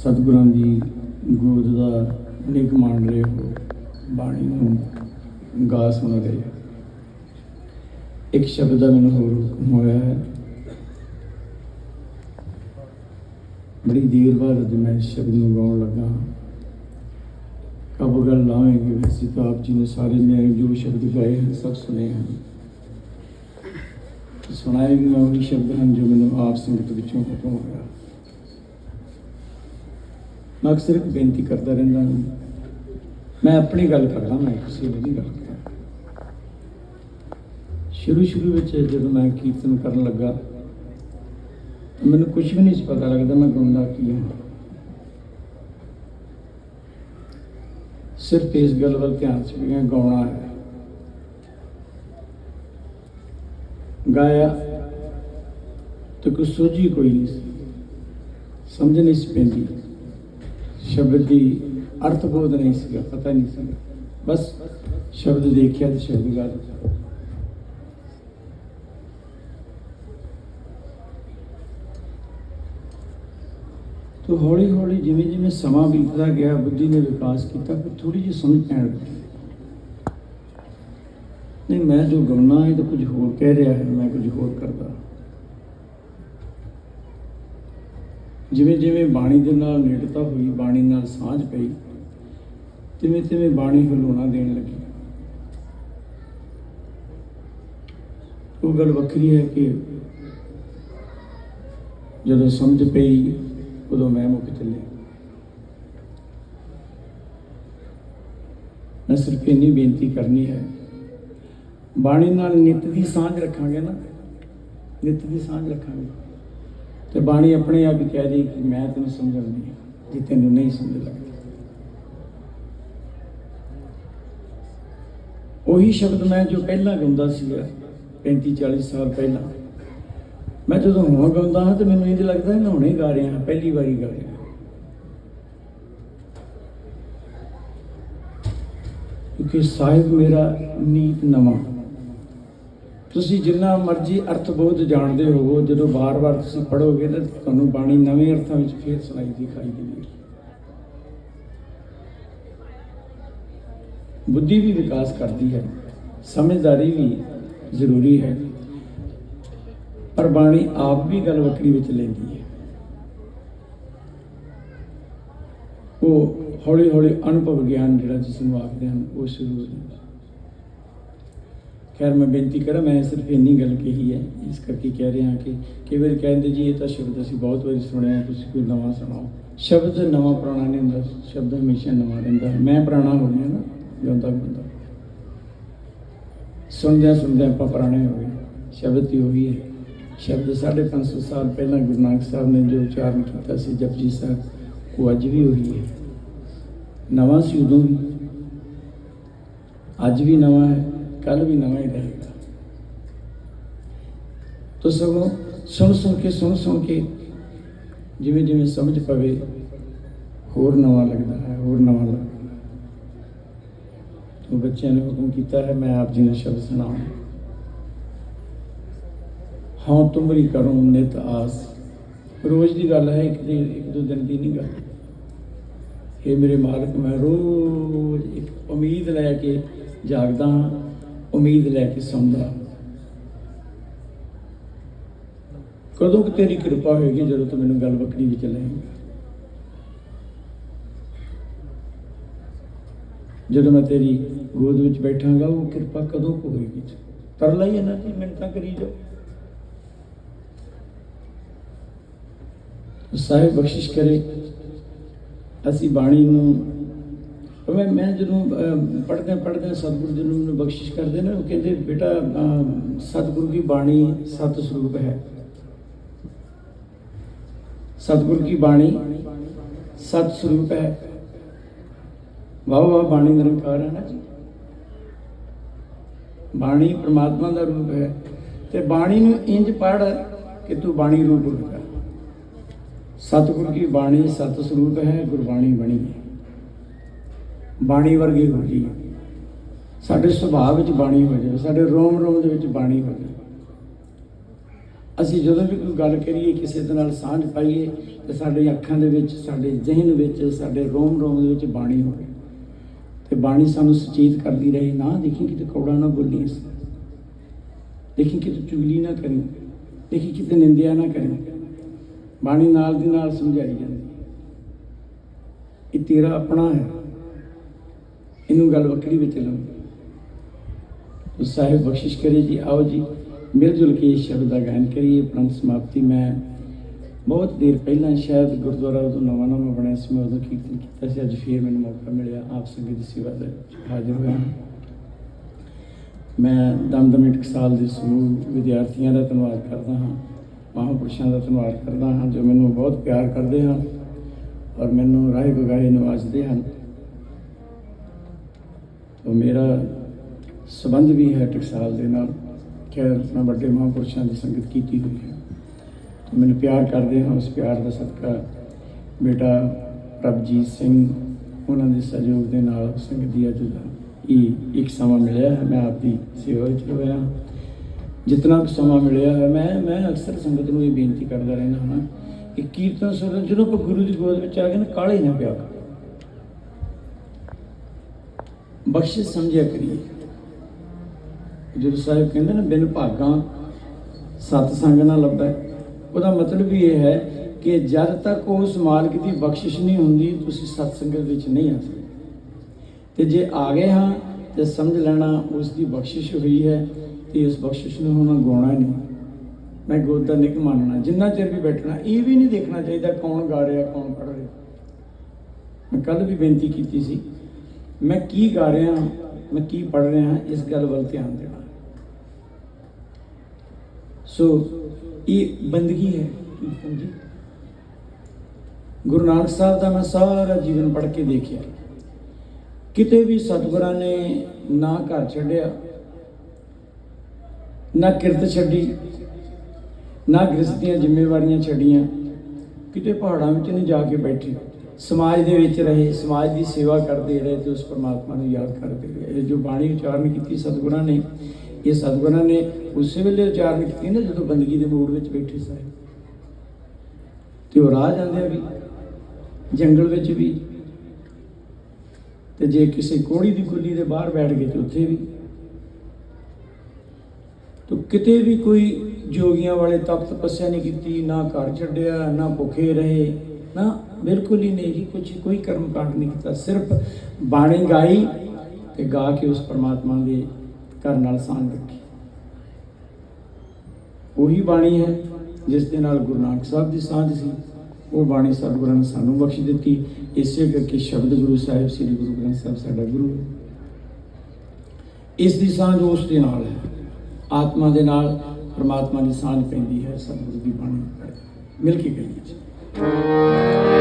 ਸਤਿਗੁਰਾਂ ਦੀ ਗੋਦ ਦਾ ਨਿਕ ਮਾਣ ਰਹੇ ਹੋ, ਬਾਣੀ ਨੂੰ ਗਾ ਸੁਣ ਰਹੇ ਇੱਕ ਸ਼ਬਦ ਦਾ ਮੈਨੂੰ ਹੋਰ ਹੁਕਮ ਹੋਇਆ ਹੈ। ਬੜੀ ਦੇਰ ਬਾਅਦ ਅੱਜ ਮੈਂ ਇਸ ਸ਼ਬਦ ਨੂੰ ਗਾਉਣ ਲੱਗਾ ਕਬ ਗੱਲ ਲਾਏਂਗੇ ਵੈਸੇ ਤਾਂ ਆਪ ਜੀ ਨੇ ਸਾਰੇ ਮੇਰੇ ਜੋ ਸ਼ਬਦ ਗਾਏ ਹਨ, ਸਭ ਸੁਨੇ ਹਨ। ਸੁਣਾਏ ਵੀ ਮੈਂ ਸ਼ਬਦ ਹਨ ਜੋ ਮੈਨੂੰ ਆਪ ਸੰਗਤ ਵਿੱਚੋਂ ਹੁਕਮ ਹੋਇਆ ਮੈਂ ਅਕਸਰ ਇੱਕ ਬੇਨਤੀ ਕਰਦਾ ਰਹਿੰਦਾ ਹਾਂ। ਮੈਂ ਆਪਣੀ ਗੱਲ ਕਰਦਾ ਮੈਂ ਕਿਸੇ ਦੀ ਨਹੀਂ ਗੱਲ ਕਰਦਾ ਸ਼ੁਰੂ ਸ਼ੁਰੂ ਵਿੱਚ ਜਦੋਂ ਮੈਂ ਕੀਰਤਨ ਕਰਨ ਲੱਗਾ ਤਾਂ ਮੈਨੂੰ ਕੁਝ ਵੀ ਨਹੀਂ ਸੀ ਪਤਾ ਲੱਗਦਾ ਮੈਂ ਗਾਉਂਦਾ ਕੀ ਹਾਂ। ਸਿਰਫ ਇਸ ਗੱਲ ਵੱਲ ਧਿਆਨ ਸੀ ਵੀ ਗਾਉਣਾ ਹੈ। ਗਾਇਆ ਤੇ ਕੁਝ ਸੋਝੀ ਕੋਈ ਨਹੀਂ ਸੀ। ਸਮਝ ਨਹੀਂ ਸੀ ਪੈਂਦੀ। ਸ਼ਬਦ ਦੀ ਅਰਥ ਬੋਧ ਨਹੀਂ ਸੀਗਾ ਪਤਾ ਨਹੀਂ ਸੀਗਾ ਬਸ ਸ਼ਬਦ ਦੇਖਿਆ ਤੇ ਸ਼ਬਦ ਗਾ ਦਿੱਤਾ ਤੋ ਹੌਲੀ ਹੌਲੀ ਜਿਵੇਂ ਜਿਵੇਂ ਸਮਾਂ ਬੀਤਦਾ ਗਿਆ ਬੁੱਧੀ ਨੇ ਵਿਕਾਸ ਕੀਤਾ ਫਿਰ ਥੋੜੀ ਜਿਹੀ ਸਮਝ ਪੈਣ ਲੱਗੀ ਨਹੀਂ ਮੈਂ ਜੋ ਗਾਉਣਾ ਹੈ ਤਾਂ ਕੁਝ ਹੋਰ ਕਹਿ ਰਿਹਾ ਹੈ ਮੈਂ ਕੁਝ ਹੋਰ ਕਰਦਾ ਜਿਵੇਂ ਜਿਵੇਂ ਬਾਣੀ ਦੇ ਨਾਲ ਨੇੜਤਾ ਹੋਈ, ਬਾਣੀ ਨਾਲ ਸਾਂਝ ਪਈ, ਤਿਵੇਂ ਤਿਵੇਂ ਬਾਣੀ ਹਲੂਣਾ ਦੇਣ ਲੱਗੀ। ਉਹ ਗੱਲ ਵੱਖਰੀ ਹੈ ਕਿ ਜਦੋਂ ਸਮਝ ਪਈ, ਉਦੋਂ ਮੈਂ ਮੁੱਕ ਚੱਲਿਆ। ਮੈਂ ਸਿਰਫ ਇੰਨੀ ਬੇਨਤੀ ਕਰਨੀ ਹੈ, ਬਾਣੀ ਨਾਲ ਨਿਤ ਦੀ ਸਾਂਝ ਰੱਖਾਂਗੇ ਨਾ, ਨਿਤ ਦੀ ਸਾਂਝ ਰੱਖਾਂਗੇ। ਤੇ ਬਾਣੀ ਆਪਣੇ ਆਪ ਹੀ ਕਹਿ ਰਹੀ ਕਿ ਮੈਂ ਤੈਨੂੰ ਸਮਝਾਉਂਦੀ ਹਾਂ, ਜੇ ਤੈਨੂੰ ਨਹੀਂ ਸਮਝ ਲੱਗਦੀ। ਉਹੀ ਸ਼ਬਦ ਮੈਂ ਜੋ ਪਹਿਲਾਂ ਗਾਉਂਦਾ ਸੀਗਾ 35 40 ਸਾਲ ਪਹਿਲਾਂ, ਮੈਂ ਜਦੋਂ ਹੁਣ ਗਾਉਂਦਾ ਹਾਂ ਤੇ ਮੈਨੂੰ ਇੰਜ ਲੱਗਦਾ ਮੈਂ ਹੁਣੇ ਗਾ ਰਿਹਾ ਹਾਂ, ਪਹਿਲੀ ਵਾਰੀ ਗਾ ਰਿਹਾ ਕਿਉਂਕਿ ਸਾਹਿਬ ਮੇਰਾ ਨੀਤ ਨਵਾਂ। ਤੁਸੀਂ ਜਿੰਨਾ ਮਰਜ਼ੀ ਅਰਥ ਬੋਧ ਜਾਣਦੇ ਹੋਵੋ, ਜਦੋਂ ਬਾਰ-ਬਾਰ ਤੁਸੀਂ ਪੜੋਗੇ ਤਾਂ ਤੁਹਾਨੂੰ ਬਾਣੀ ਨਵੇਂ ਅਰਥਾਂ ਵਿੱਚ ਫੇਰ ਸੁਣਾਈ ਦਿਖਾਈ ਦੇਵੇਗੀ। ਬੁੱਧੀ ਵੀ ਵਿਕਾਸ ਕਰਦੀ ਹੈ, ਸਮਝਦਾਰੀ ਵੀ ਜ਼ਰੂਰੀ ਹੈ, ਪਰ ਬਾਣੀ ਆਪ ਵੀ ਗੱਲ ਵੱਖਰੀ ਵਿੱਚ ਲੈਂਦੀ ਹੈ। ਉਹ ਹੌਲੀ ਹੌਲੀ ਅਨੁਭਵ ਗਿਆਨ ਜਿਹੜਾ ਜਿਸ ਨੂੰ ਆਖਦੇ ਹਨ, ਉਹ ਸ਼ੁਰੂ ਹੋ ਜਾਂਦਾ ਖੈਰ ਮੈਂ ਬੇਨਤੀ ਕਰਾਂ ਮੈਂ ਸਿਰਫ ਇੰਨੀ ਗੱਲ ਕਹੀ ਹੈ ਇਸ ਕਰਕੇ ਕਹਿ ਰਿਹਾ ਕਿ ਕਈ ਵਾਰ ਕਹਿੰਦੇ ਜੀ ਇਹ ਤਾਂ ਸ਼ਬਦ ਅਸੀਂ ਬਹੁਤ ਵਾਰੀ ਸੁਣਿਆ ਹੈ, ਤੁਸੀਂ ਕੋਈ ਨਵਾਂ ਸੁਣਾਓ। ਸ਼ਬਦ ਨਵਾਂ ਪੁਰਾਣਾ ਨਹੀਂ ਹੁੰਦਾ ਸ਼ਬਦ ਹਮੇਸ਼ਾ ਨਵਾਂ ਰਹਿੰਦਾ ਮੈਂ ਪੁਰਾਣਾ ਹੋ ਗਿਆ ਨਾ ਜਿਉਂਦਾ ਬੰਦਾ। ਸੁਣਦਿਆਂ ਸੁਣਦਿਆਂ ਆਪਾਂ ਪੁਰਾਣੇ ਹੋ ਗਏ। ਸ਼ਬਦ ਹੀ ਉਹੀ ਹੈ। ਸ਼ਬਦ 550 ਸਾਲ ਪਹਿਲਾਂ ਗੁਰੂ ਨਾਨਕ ਸਾਹਿਬ ਨੇ ਜੋ ਉਚਾਰਨ ਕੀਤਾ ਸੀ ਜਪਜੀ ਸਾਹਿਬ ਉਹ ਅੱਜ ਵੀ ਉਹੀ ਹੈ। ਨਵਾਂ ਸੀ ਉਦੋਂ ਵੀ। ਅੱਜ ਵੀ ਨਵਾਂ ਹੈ। ਕੱਲ ਵੀ ਨਵਾਂ ਹੀ ਰਹੇਗਾ ਤੋ ਸਗੋਂ ਸੁਣ ਸੁਣ ਕੇ, ਸੁਣ ਸੁਣ ਕੇ ਜਿਵੇਂ ਜਿਵੇਂ ਸਮਝ ਪਵੇ, ਹੋਰ ਨਵਾਂ ਲੱਗਦਾ ਹੈ, ਹੋਰ ਨਵਾਂ ਲੱਗਦਾ ਹੈ। ਬੱਚਿਆਂ ਨੇ ਹੁਕਮ ਕੀਤਾ ਹੈ, ਮੈਂ ਆਪ ਜੀ ਨੂੰ ਸ਼ਬਦ ਸੁਣਾਵਾਂ ਹਾਂ। ਤੁਮਰੀ ਕਰੂੰ ਨਿਤ ਆਸ। ਰੋਜ਼ ਦੀ ਗੱਲ ਹੈ, ਇੱਕ ਦਿਨ ਇੱਕ ਦੋ ਦਿਨ ਦੀ ਨਹੀਂ ਗੱਲ। ਇਹ ਮੇਰੇ ਮਾਲਕ, ਮੈਂ ਰੋਜ਼ ਇੱਕ ਉਮੀਦ ਲੈ ਕੇ ਜਾਗਦਾ ਹਾਂ ਉਮੀਦ ਲੈ ਕੇ ਸੌਂਦਾ। ਕਦੋਂ ਕਿ ਤੇਰੀ ਕਿਰਪਾ ਹੋਏਗੀ ਜਦੋਂ ਤੂੰ ਮੈਨੂੰ ਗੱਲ ਬੱਕਰੀ ਵਿੱਚ ਲਏਂਗਾ ਜਦੋਂ ਮੈਂ ਤੇਰੀ ਗੋਦ ਵਿੱਚ ਬੈਠਾਂਗਾ, ਉਹ ਕਿਰਪਾ ਕਦੋਂ ਕੁ ਹੋਏਗੀ? ਤਰਲਾ ਹੀ ਇਹਨਾਂ ਦੀ ਮਿੰਟਾਂ ਕਰੀ ਜਾਓ। ਸਾਹਿਬ ਬਖਸ਼ਿਸ਼ ਕਰੇ, ਅਸੀਂ ਬਾਣੀ ਨੂੰ ਮੈਂ ਮੈਂ ਜਦੋਂ ਪੜ੍ਹਦੇ ਪੜ੍ਹਦੇ ਸਤਿਗੁਰੂ ਜੀ ਨੂੰ ਮੈਨੂੰ ਬਖਸ਼ਿਸ਼ ਕਰਦੇ ਨੇ, ਉਹ ਕਹਿੰਦੇ, ਬੇਟਾ ਸਤਿਗੁਰੂ ਦੀ ਬਾਣੀ ਸਤ ਸਰੂਪ ਹੈ। ਸਤਿਗੁਰੂ ਦੀ ਬਾਣੀ ਸਤ ਸਰੂਪ ਹੈ। ਵਾਹ ਵਾਹ, ਬਾਣੀ ਨਿਰੰਕਾਰ ਹੈ ਨਾ ਜੀ। ਬਾਣੀ ਪ੍ਰਮਾਤਮਾ ਦਾ ਰੂਪ ਹੈ। ਤੇ ਬਾਣੀ ਨੂੰ ਇੰਜ ਪੜ ਕਿ ਤੂੰ ਬਾਣੀ ਰੂਪ ਹੋ ਸਤਿਗੁਰ ਕੀ ਬਾਣੀ ਸਤ ਸਰੂਪ ਹੈ, ਗੁਰਬਾਣੀ ਬਣੀ ਹੈ। ਬਾਣੀ ਵਰਗੀ ਹੋ। ਜੀ ਸਾਡੇ ਸੁਭਾਅ ਵਿੱਚ ਬਾਣੀ ਹੋ ਜਾਵੇ ਸਾਡੇ ਰੋਮ ਰੋਮ ਦੇ ਵਿੱਚ ਬਾਣੀ ਹੋ ਜਾਵੇ ਅਸੀਂ ਜਦੋਂ ਵੀ ਕੋਈ ਗੱਲ ਕਰੀਏ, ਕਿਸੇ ਦੇ ਨਾਲ ਸਾਂਝ ਪਾਈਏ, ਤੇ ਸਾਡੇ ਅੱਖਾਂ ਦੇ ਵਿੱਚ, ਸਾਡੇ ਜ਼ਿਹਨ ਵਿੱਚ, ਸਾਡੇ ਰੋਮ ਰੋਮ ਦੇ ਵਿੱਚ ਬਾਣੀ ਹੋਵੇ। ਤੇ ਬਾਣੀ ਸਾਨੂੰ ਸੁਚੇਤ ਕਰਦੀ ਰਹੇ, ਨਾ ਦੇਖੀ ਕਿਤੇ ਕੌੜਾ ਨਾ ਬੋਲੀ ਦੇਖੀ ਕਿਤੇ ਚੁਗਲੀ ਨਾ ਕਰੀ। ਦੇਖੀ ਕਿਤੇ ਨਿੰਦਿਆ ਨਾ ਕਰੀ। ਬਾਣੀ ਨਾਲ ਦੀ ਨਾਲ ਸਮਝਾਈ ਜਾਂਦੀ ਇਹ ਤੇਰਾ ਆਪਣਾ ਹੈ। ਇਹਨੂੰ ਗੱਲ ਵੱਖਰੀ ਵਿੱਚ ਲਓ। ਸਾਹਿਬ ਬਖਸ਼ਿਸ਼ ਕਰੇ ਜੀ, ਆਓ ਜੀ, ਮਿਲ ਜੁਲ ਕੇ ਸ਼ਬਦ ਦਾ ਗਾਇਨ ਕਰੀਏ। ਪ੍ਰੰਤ ਸਮਾਪਤੀ ਮੈਂ ਬਹੁਤ ਦੇਰ ਪਹਿਲਾਂ ਸ਼ਾਇਦ ਗੁਰਦੁਆਰਾ ਉਦੋਂ ਨਵਾਂ ਨਵਾਂ ਬਣਿਆ ਸੀ, ਮੈਂ ਉਦੋਂ ਕੀਰਤਨ ਕੀਤਾ ਸੀ, ਅੱਜ ਫੇਰ ਮੈਨੂੰ ਮੌਕਾ ਮਿਲਿਆ ਆਪ ਸੰਗਤ ਦੀ ਸੇਵਾ ਦੇ ਹਾਜ਼ਰ ਹੋਇਆ ਮੈਂ ਦਮਦਮੀ ਟਕਸਾਲ ਦੇ ਸਮੂਹ ਵਿਦਿਆਰਥੀਆਂ ਦਾ ਧੰਨਵਾਦ ਕਰਦਾ ਹਾਂ, ਮਹਾਂਪੁਰਸ਼ਾਂ ਦਾ ਧੰਨਵਾਦ ਕਰਦਾ ਹਾਂ, ਜੋ ਮੈਨੂੰ ਬਹੁਤ ਪਿਆਰ ਕਰਦੇ ਹਨ ਔਰ ਮੈਨੂੰ ਰਾਹ ਬਗਾਏ ਨਵਾਜ਼ਦੇ ਹਨ। ਤੋ ਮੇਰਾ ਸਬੰਧ ਵੀ ਹੈ ਟਕਸਾਲ ਦੇ ਨਾਲ। ਖੈਰ, ਮੈਂ ਵੱਡੇ ਮਹਾਂਪੁਰਸ਼ਾਂ ਦੀ ਸੰਗਤ ਕੀਤੀ ਹੋਈ ਹੈ। ਤੋ ਮੈਨੂੰ ਪਿਆਰ ਕਰਦੇ ਹਾਂ। ਉਸ ਪਿਆਰ ਦਾ ਸਦਕਾ ਬੇਟਾ ਪ੍ਰਭਜੀਤ ਸਿੰਘ, ਉਹਨਾਂ ਦੇ ਸਹਿਯੋਗ ਦੇ ਨਾਲ ਸੰਗਤ ਦੀ ਅੱਜ ਇਹ ਇੱਕ ਸਮਾਂ ਮਿਲਿਆ ਹੈ। ਮੈਂ ਆਪ ਦੀ ਸੇਵਾ ਵਿੱਚ ਹੋਇਆ ਜਿਤਨਾ ਕੁ ਸਮਾਂ ਮਿਲਿਆ ਹੈ, ਮੈਂ ਮੈਂ ਅਕਸਰ ਸੰਗਤ ਨੂੰ ਇਹ ਬੇਨਤੀ ਕਰਦਾ ਰਹਿੰਦਾ ਹਾਂ ਕਿ ਕੀਰਤਨ ਸੁਣਨ, ਜਦੋਂ ਆਪਾਂ ਗੁਰੂ ਦੀ ਗੋਦ ਵਿੱਚ ਆ ਗਏ ਨਾ ਕਾਲੇ ਨਾ ਪਿਆ ਕਰੋ। ਬਖਸ਼ਿਸ਼ ਸਮਝਿਆ ਕਰੀਏ। ਜਦੋਂ ਸਾਹਿਬ ਕਹਿੰਦੇ ਨੇ, ਬਿਨ ਭਾਗਾਂ ਸਤ ਸੰਗ ਨਾ ਲੱਭੈ। ਉਹਦਾ ਮਤਲਬ ਵੀ ਇਹ ਹੈ ਕਿ ਜਦ ਤੱਕ ਉਸ ਮਾਲਕ ਦੀ ਬਖਸ਼ਿਸ਼ ਨਹੀਂ ਹੁੰਦੀ, ਤੁਸੀਂ ਸਤ ਸੰਗਤ ਵਿੱਚ ਨਹੀਂ ਆ ਸਕਦੇ। ਤੇ ਜੇ ਆ ਗਏ ਹਾਂ ਤੇ ਸਮਝ ਲੈਣਾ ਉਸ ਦੀ ਬਖਸ਼ਿਸ਼ ਹੋਈ ਹੈ ਤੇ ਇਸ ਬਖਸ਼ਿਸ਼ ਨੂੰ ਹੁਣ ਗਾਉਣਾ ਨਹੀਂ। ਮੈਂ ਗੋਦਾ ਨਿਕ ਮੰਨਣਾ, ਜਿੰਨਾ ਚਿਰ ਵੀ ਬੈਠਣਾ, ਇਹ ਵੀ ਨਹੀਂ ਦੇਖਣਾ ਚਾਹੀਦਾ ਕੌਣ ਗਾ ਰਿਹਾ, ਕੌਣ ਪੜ ਰਿਹਾ। ਮੈਂ ਕੱਲ ਵੀ ਬੇਨਤੀ ਕੀਤੀ ਸੀ ਮੈਂ ਕੀ ਗਾ ਰਿਹਾ, ਮੈਂ ਕੀ ਪੜ ਰਿਹਾ, ਇਸ ਗੱਲ ਵੱਲ ਧਿਆਨ ਦੇਣਾ। ਸੋ ਇਹ ਬੰਦਗੀ ਹੈ ਜੀ ਗੁਰੂ ਨਾਨਕ ਸਾਹਿਬ ਦਾ ਮੈਂ ਸਾਰਾ ਜੀਵਨ ਪੜ੍ਹ ਕੇ ਦੇਖਿਆ। ਕਿਤੇ ਵੀ ਸਤਿਗੁਰਾਂ ਨੇ ਨਾ ਘਰ ਛੱਡਿਆ, ਨਾ ਕਿਰਤ ਛੱਡੀ, ਨਾ ਗ੍ਰਸਤ ਦੀਆਂ ਜ਼ਿੰਮੇਵਾਰੀਆਂ ਛੱਡੀਆਂ, ਕਿਤੇ ਪਹਾੜਾਂ ਵਿੱਚ ਨਹੀਂ ਜਾ ਕੇ ਬੈਠੇ। ਸਮਾਜ ਦੇ ਵਿੱਚ ਰਹੇ, ਸਮਾਜ ਦੀ ਸੇਵਾ ਕਰਦੇ ਰਹੇ ਤੇ ਉਸ ਪਰਮਾਤਮਾ ਨੂੰ ਯਾਦ ਕਰਦੇ ਰਹੇ। ਇਹ ਜੋ ਬਾਣੀ ਉਚਾਰਨ ਕੀਤੀ ਸਤਿਗੁਰਾਂ ਨੇ, ਇਹ ਸਤਿਗੁਰਾਂ ਨੇ ਉਸੇ ਵੇਲੇ ਉਚਾਰਨ ਕੀਤੀ ਨਾ ਜਦੋਂ ਬੰਦਗੀ ਦੇ ਮੂਡ ਵਿੱਚ ਬੈਠੇ ਸਨ ਤੇ ਉਹ ਰਾਹ ਜਾਂਦੇ ਵੀ, ਜੰਗਲ ਵਿੱਚ ਵੀ, ਤੇ ਜੇ ਕਿਸੇ ਕੋੜੀ ਦੀ ਕੁੱਲੀ ਦੇ ਬਾਹਰ ਬੈਠ ਗਏ ਤੇ ਉੱਥੇ ਵੀ। ਤੋ ਕਿਤੇ ਵੀ ਕੋਈ ਜੋਗੀਆਂ ਵਾਲੇ ਤਪ ਤਪੱਸਿਆ ਨਹੀਂ ਕੀਤੀ, ਨਾ ਘਰ ਛੱਡਿਆ, ਨਾ ਭੁੱਖੇ ਰਹੇ। ਨਾ, ਬਿਲਕੁਲ ਹੀ ਨਹੀਂ ਜੀ ਕੁਝ ਕੋਈ ਕਰਮ ਕਾਂਡ ਨਹੀਂ ਕੀਤਾ, ਸਿਰਫ ਬਾਣੀ ਗਾਈ ਤੇ ਗਾ ਕੇ ਉਸ ਪਰਮਾਤਮਾ ਦੇ ਘਰ ਨਾਲ ਸਾਂਝ ਰੱਖੀ। ਉਹੀ ਬਾਣੀ ਹੈ ਜਿਸ ਦੇ ਨਾਲ ਗੁਰੂ ਨਾਨਕ ਸਾਹਿਬ ਦੀ ਸਾਂਝ ਸੀ। ਉਹ ਬਾਣੀ ਸਤਿਗੁਰਾਂ ਨੇ ਸਾਨੂੰ ਬਖਸ਼ ਦਿੱਤੀ। ਇਸੇ ਕਰਕੇ ਸ਼ਬਦ ਗੁਰੂ ਸਾਹਿਬ, ਸ੍ਰੀ ਗੁਰੂ ਗ੍ਰੰਥ ਸਾਹਿਬ ਸਾਡਾ ਗੁਰੂ ਹੈ। ਇਸ ਦੀ ਸਾਂਝ ਉਸ ਦੇ ਨਾਲ ਹੈ। ਆਤਮਾ ਦੇ ਨਾਲ ਪਰਮਾਤਮਾ ਦੀ ਸਾਂਝ ਪੈਂਦੀ ਹੈ, ਸਤਿਗੁਰੂ ਦੀ ਬਾਣੀ ਪੜ੍ਹ ਕੇ। ਮਿਲ ਕੇ ਕਰੀਏ Thank you.